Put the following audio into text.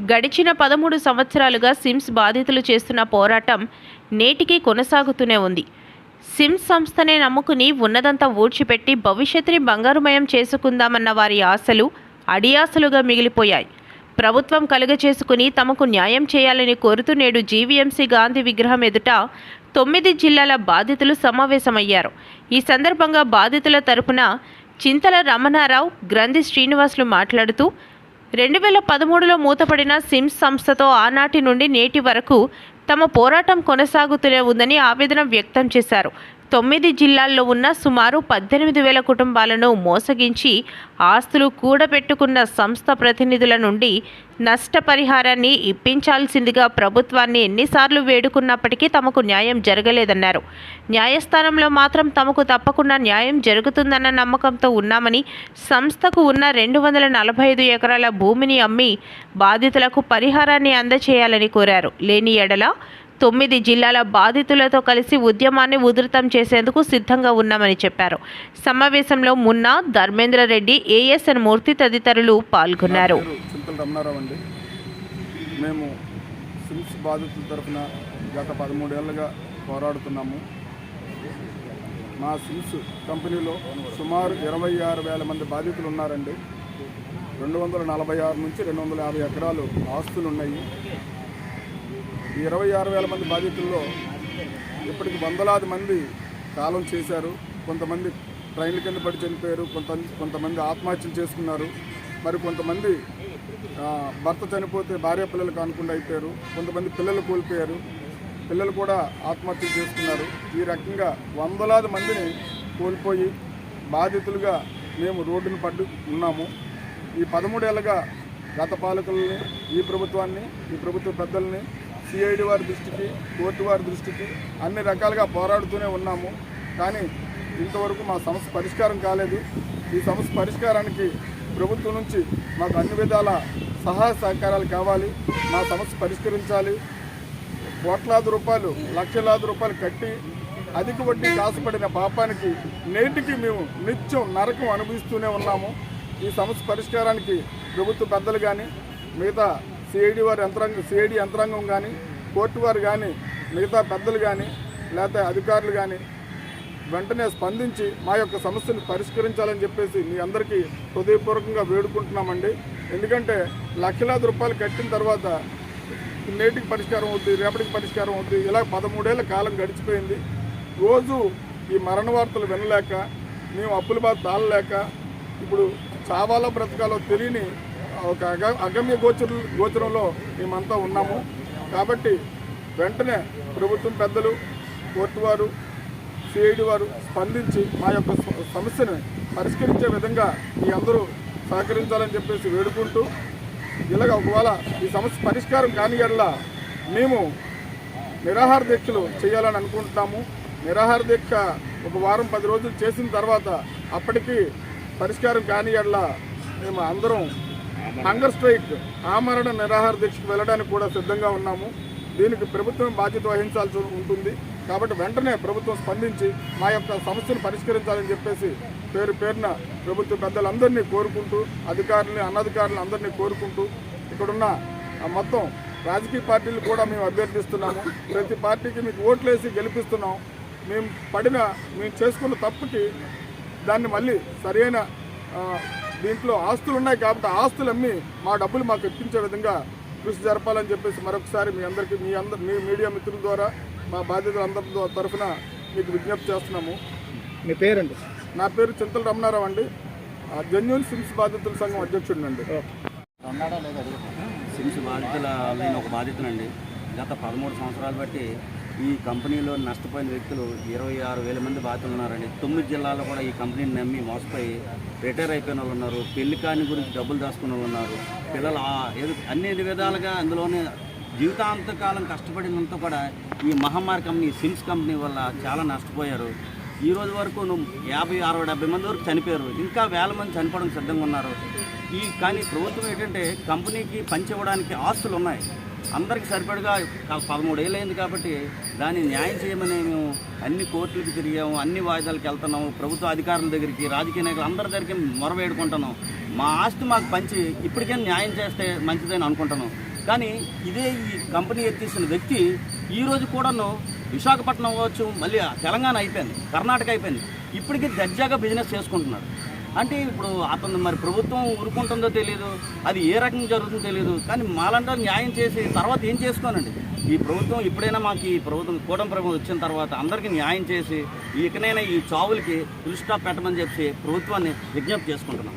గడిచిన పదమూడు సంవత్సరాలుగా సిమ్స్ బాధితులు చేస్తున్న పోరాటం నేటికి కొనసాగుతూనే ఉంది. సిమ్స్ సంస్థనే నమ్ముకుని ఉన్నదంతా ఊడ్చిపెట్టి భవిష్యత్తుని బంగారుమయం చేసుకుందామన్న వారి ఆశలు అడియాసలుగా మిగిలిపోయాయి. ప్రభుత్వం కలుగచేసుకుని తమకు న్యాయం చేయాలని కోరుతూ నేడు జీవీఎంసీ గాంధీ విగ్రహం ఎదుట తొమ్మిది జిల్లాల బాధితులు సమావేశమయ్యారు. ఈ సందర్భంగా బాధితుల తరపున చింతల రమణారావు గ్రంథి శ్రీనివాసులు మాట్లాడుతూ రెండు వేల పదమూడులో మూతపడిన సిమ్స్ సంస్థతో ఆనాటి నుండి నేటి వరకు తమ పోరాటం కొనసాగుతూనే ఉందని ఆవేదన వ్యక్తం చేశారు. తొమ్మిది జిల్లాల్లో ఉన్న సుమారు పద్దెనిమిది వేల కుటుంబాలను మోసగించి ఆస్తులు కూడబెట్టుకున్న సంస్థ ప్రతినిధుల నుండి నష్టపరిహారాన్ని ఇప్పించాల్సిందిగా ప్రభుత్వాన్ని ఎన్నిసార్లు వేడుకున్నప్పటికీ తమకు న్యాయం జరగలేదన్నారు. న్యాయస్థానంలో మాత్రం తమకు తప్పకుండా న్యాయం జరుగుతుందన్న నమ్మకంతో ఉన్నామని సంస్థకు ఉన్న రెండు వందల నలభై ఐదు ఎకరాల భూమిని అమ్మి బాధితులకు పరిహారాన్ని అందచేయాలని కోరారు. లేని ఎడల తొమ్మిది జిల్లాల బాధితులతో కలిసి ఉద్యమాన్ని ఉధృతం చేసేందుకు సిద్ధంగా ఉన్నామని చెప్పారు. సమావేశంలో మున్నా ధర్మేంద్ర రెడ్డి ఏఎస్ఎన్ మూర్తి తదితరులు పాల్గొన్నారు. అండి. మేము సిమ్స్ బాధితుల తరఫున గత పదమూడేళ్ళుగా పోరాడుతున్నాము. మా సిమ్స్ కంపెనీలో సుమారు ఇరవై ఆరు వేల మంది బాధితులు ఉన్నారండి. రెండు వందల నలభై ఆరు నుంచి రెండు వందల యాభై ఎకరాలు ఆస్తులు ఉన్నాయి ఈ ఇరవై ఆరు వేల మంది బాధితుల్లో ఇప్పటికి వందలాది మంది కాలం చేశారు. కొంతమంది ట్రైన్ల కింద పడి చనిపోయారు. కొంత కొంతమంది ఆత్మహత్యలు చేసుకున్నారు. మరి కొంతమంది భర్త చనిపోతే భార్య పిల్లలు కానుకుండా అయిపోయారు. కొంతమంది పిల్లలు కోల్పోయారు. పిల్లలు కూడా ఆత్మహత్యలు చేసుకున్నారు. ఈ రకంగా వందలాది మందిని కోల్పోయి బాధితులుగా మేము రోడ్డును పడ్డు ఉన్నాము. ఈ పదమూడేళ్ళగా గత పాలకులని ఈ ప్రభుత్వాన్ని ఈ ప్రభుత్వ పెద్దల్ని సిఐడి వారి దృష్టికి కోర్టు వారి దృష్టికి అన్ని రకాలుగా పోరాడుతూనే ఉన్నాము. కానీ ఇంతవరకు మా సమస్య పరిష్కారం కాలేదు. ఈ సమస్య పరిష్కారానికి ప్రభుత్వం నుంచి మాకు అన్ని విధాల సహాయ సహకారాలు కావాలి. మా సమస్య పరిష్కరించాలి. కోట్లాది రూపాయలు లక్షలాది రూపాయలు కట్టి అధిక వడ్డీ కాసుపడిన పాపానికి నేటికి మేము నిత్యం నరకం అనుభవిస్తూనే ఉన్నాము. ఈ సమస్య పరిష్కారానికి ప్రభుత్వ పెద్దలు కానీ మిగతా సిఐడి వారి యంత్రాంగం సిఐడి యంత్రాంగం కానీ కోర్టు వారు కానీ మిగతా పెద్దలు కానీ లేకపోతే అధికారులు కానీ వెంటనే స్పందించి మా యొక్క సమస్యను పరిష్కరించాలని చెప్పేసి మీ అందరికీ హృదయపూర్వకంగా వేడుకుంటున్నామండి. ఎందుకంటే లక్షలాది రూపాయలు కట్టిన తర్వాత నేటికి పరిష్కారం అవుతుంది రేపటికి పరిష్కారం అవుతుంది ఇలా పదమూడేళ్ళ కాలం గడిచిపోయింది. రోజు ఈ మరణ వార్తలు వినలేక మేము అప్పుల బాధ తాళలేక ఇప్పుడు చావాలో బ్రతకాలో తెలియని ఒక అగ అగమ్య గోచర గోచరంలో మేమంతా ఉన్నాము. కాబట్టి వెంటనే ప్రభుత్వం పెద్దలు కోర్టు వారు సిఐడి వారు స్పందించి మా యొక్క సమస్యను పరిష్కరించే విధంగా మీ అందరూ సహకరించాలని చెప్పేసి వేడుకుంటూ ఇలాగ ఒకవేళ ఈ సమస్య పరిష్కారం కాని ఎడల మేము నిరాహార దీక్షలు చేయాలని అనుకుంటున్నాము. నిరాహార దీక్ష ఒక వారం పది రోజులు చేసిన తర్వాత అప్పటికి పరిష్కారం కాని ఎడల మేము అందరం హంగర్ స్ట్రైక్ ఆమరణ నిరాహార దీక్షకు వెళ్ళడానికి కూడా సిద్ధంగా ఉన్నాము. దీనికి ప్రభుత్వం బాధ్యత వహించాల్సి ఉంటుంది. కాబట్టి వెంటనే ప్రభుత్వం స్పందించి మా యొక్క సమస్యను పరిష్కరించాలని చెప్పేసి పేరు పేరున ప్రభుత్వ పెద్దలందరినీ కోరుకుంటూ అధికారులని అనధికారులను అందరినీ కోరుకుంటూ ఇక్కడున్న ఆ మొత్తం రాజకీయ పార్టీలు కూడా మేము అభ్యర్థిస్తున్నాము. ప్రతి పార్టీకి మీకు ఓట్లేసి గెలిపిస్తున్నాం. మేము పడిన మేము చేసుకున్న తప్పుకి దాన్ని మళ్ళీ సరైన దీంట్లో ఆస్తులు ఉన్నాయి కాబట్టి ఆ ఆస్తులు అమ్మి మా డబ్బులు మాకు ఇప్పించే విధంగా కృషి జరపాలని చెప్పేసి మరొకసారి మీ అందరికీ మీ అందరి మీ మీడియా మిత్రుల ద్వారా మా బాధ్యతలందరి ద్వా- తరఫున మీకు విజ్ఞప్తి చేస్తున్నాము. మీ పేరండి? నా పేరు చింతల రమణారావు అండి. జెన్యున్ సిమ్స్ బాధితుల సంఘం అధ్యక్షుడినండి. సిమ్స్ బాధితుల నేను ఒక బాధితునండి. గత పదమూడు సంవత్సరాలు బట్టి ఈ కంపెనీలో నష్టపోయిన వ్యక్తులు ఇరవై ఆరు వేల మంది బాధితులు ఉన్నారండి. తొమ్మిది జిల్లాల్లో కూడా ఈ కంపెనీని నమ్మి మోసపోయి రిటైర్ అయిపోయిన వాళ్ళు ఉన్నారు. పెళ్ళి కాని గురించి డబ్బులు దాచుకున్న వాళ్ళు ఉన్నారు. పిల్లలు ఏదో అన్ని విధాలుగా అందులోనే జీవితాంతకాలం కష్టపడినంత కూడా ఈ మహమ్మారి కంపెనీ సిమ్స్ కంపెనీ వల్ల చాలా నష్టపోయారు. ఈ రోజు వరకు నువ్వు యాభై అరవై డెబ్బై మంది వరకు చనిపోయారు. ఇంకా వేల మంది చనిపోవడం సిద్ధంగా ఉన్నారు. ఈ కానీ ప్రభుత్వం ఏంటంటే కంపెనీకి పంచివ్వడానికి ఆస్తులు ఉన్నాయి. అందరికి సరిపడగా పదమూడు అయింది కాబట్టి దాన్ని న్యాయం చేయమని మేము అన్ని కోర్టులకు తిరిగాము అన్ని వాయిదాలకు వెళ్తున్నాము ప్రభుత్వ అధికారుల దగ్గరికి రాజకీయ నాయకులు అందరి దగ్గరికి మొరవేడుకుంటున్నాం మా ఆస్తి మాకు పంచి ఇప్పటికే న్యాయం చేస్తే మంచిదని అనుకుంటున్నాం కానీ ఇదే ఈ కంపెనీ ఎత్తేసిన వ్యక్తి ఈరోజు కూడాను విశాఖపట్నం అవ్వచ్చు మళ్ళీ తెలంగాణ అయిపోయింది కర్ణాటక అయిపోయింది. ఇప్పటికీ దర్జాగా బిజినెస్ చేసుకుంటున్నాడు. అంటే ఇప్పుడు అతను మరి ప్రభుత్వం ఊరుకుంటుందో తెలియదు అది ఏ రకంగా జరుగుతుందో తెలియదు కానీ మాలంటే న్యాయం చేసి తర్వాత ఏం చేసుకోనండి? ఈ ప్రభుత్వం ఇప్పుడైనా మాకు ఈ ప్రభుత్వం కూటమి ప్రభుత్వం వచ్చిన తర్వాత అందరికీ న్యాయం చేసి ఇకనైనా ఈ చావులకి ఫుల్ స్టాప్ పెట్టమని చెప్పి ప్రభుత్వాన్ని విజ్ఞప్తి చేసుకుంటున్నాం.